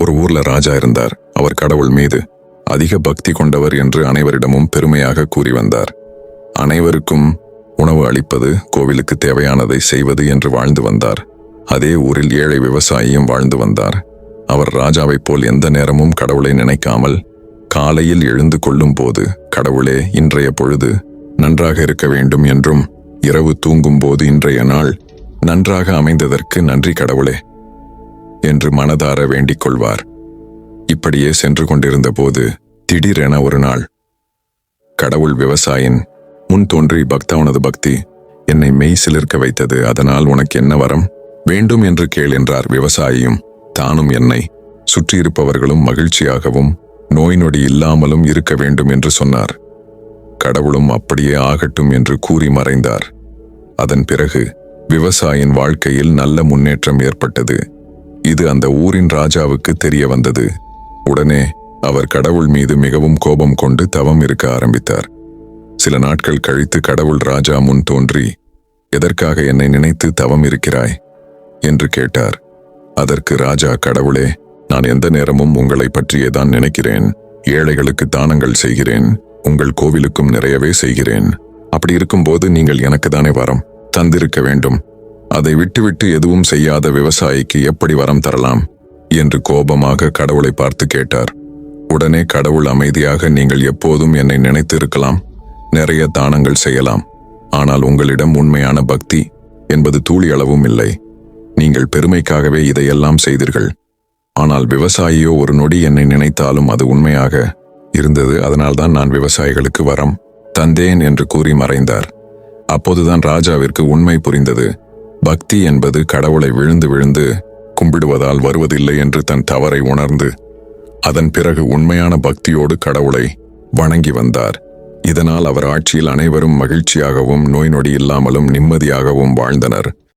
ஒரு ஊர்ல ராஜா இருந்தார். அவர் கடவுள் மீது அதிக பக்தி கொண்டவர் என்று அனைவரிடமும் பெருமையாக கூறி வந்தார். அனைவருக்கும் உணவு அளிப்பது கோவிலுக்கு தேவையானதை செய்வது என்று வாழ்ந்து வந்தார். அதே ஊரில் ஏழை விவசாயியும் வாழ்ந்து வந்தார். அவர் ராஜாவைப் போல் எந்த நேரமும் கடவுளை நினைக்காமல் காலையில் எழுந்து கொள்ளும் போது கடவுளே இன்றைய பொழுது நன்றாக இருக்க வேண்டும் என்றும் இரவு தூங்கும் போது இன்றைய நாள் நன்றாக அமைந்ததற்கு நன்றி கடவுளே. என்று மனதார வேண்டிக் கொள்வார். இப்படியே சென்று கொண்டிருந்த போது திடீரென ஒரு நாள் கடவுள் விவசாயின் முன் தோன்றி பக்தா உனது பக்தி என்னை மெய் சிலிர்க்க வைத்தது அதனால் உனக்கு என்ன வரம்? வேண்டும் என்று கேள் என்றார் விவசாயியும் தானும் என்னை சுற்றியிருப்பவர்களும் மகிழ்ச்சியாகவும் நோய் நொடி இல்லாமலும் இருக்க வேண்டும் என்று சொன்னார். கடவுளும் அப்படியே ஆகட்டும் என்று கூறி மறைந்தார். அதன் பிறகு விவசாயின் வாழ்க்கையில் நல்ல முன்னேற்றம் ஏற்பட்டது. இது அந்த ஊரின் ராஜாவுக்கு தெரிய வந்தது. உடனே அவர் கடவுள் மீது மிகவும் கோபம் கொண்டு தவம் இருக்க ஆரம்பித்தார். சில நாட்கள் கழித்து கடவுள் ராஜா முன் தோன்றி எதற்காக என்னை நினைத்து தவம் இருக்கிறாய்? என்று கேட்டார். அதற்கு ராஜா கடவுளே நான் எந்த நேரமும் உங்களை பற்றியே தான் நினைக்கிறேன். ஏழைகளுக்கு தானங்கள் செய்கிறேன். உங்கள் கோவிலுக்கும் நிறையவே செய்கிறேன். அப்படி இருக்கும்போது நீங்கள் எனக்கு தானே வரம் தந்திருக்க வேண்டும். அதை விட்டுவிட்டு எதுவும் செய்யாத விவசாயிக்கு எப்படி வரம் தரலாம்? என்று கோபமாக கடவுளை பார்த்து கேட்டார். உடனே கடவுள் அமைதியாக நீங்கள் எப்போதும் என்னை நினைத்து இருக்கலாம் நிறைய தானங்கள் செய்யலாம். ஆனால் உங்களிடம் உண்மையான பக்தி என்பது தூளி அளவும் இல்லை. நீங்கள் பெருமைக்காகவே இதையெல்லாம் செய்தீர்கள். ஆனால் விவசாயியோ ஒரு நொடி என்னை நினைத்தாலும் அது உண்மையாக இருந்தது. அதனால்தான் நான் விவசாயிகளுக்கு வரம் தந்தேன் என்று கூறி மறைந்தார். அப்போதுதான் ராஜாவிற்கு உண்மை புரிந்தது. பக்தி என்பது கடவுளை விழுந்து விழுந்து கும்பிடுவதால் வருவதில்லை என்று தன் தவறை உணர்ந்து அதன் பிறகு உண்மையான பக்தியோடு கடவுளை வணங்கி வந்தார். இதனால் அவர் ஆட்சியில் அனைவரும் மகிழ்ச்சியாகவும் நோய் நொடி இல்லாமலும் நிம்மதியாகவும் வாழ்ந்தனர்.